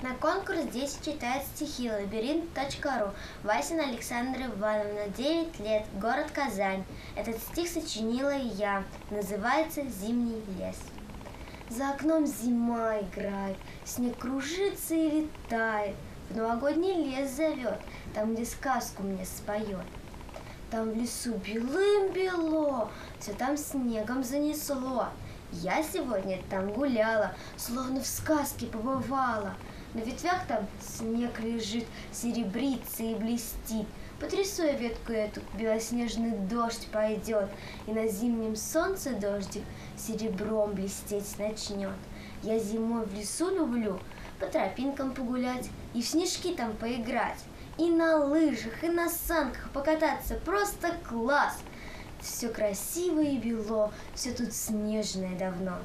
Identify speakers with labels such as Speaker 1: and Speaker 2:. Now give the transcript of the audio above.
Speaker 1: На конкурс дети читают стихи лабиринт.ру. Васина Александра Ивановна, 9 лет, город Казань. Этот стих сочинила я. Называется «Зимний лес». За окном зима играет, снег кружится и летает. В новогодний лес зовет, там, где сказку мне споет. Там в лесу белым-бело, все там снегом занесло. Я сегодня там гуляла, словно в сказке побывала. На ветвях там снег лежит, серебрится и блестит. Потрясу я ветку эту, белоснежный дождь пойдет, И на зимнем солнце дождик серебром блестеть начнет. Я зимой в лесу люблю по тропинкам погулять И в снежки там поиграть. И на лыжах, и на санках покататься просто класс! Все красиво и бело, все тут снежное давно.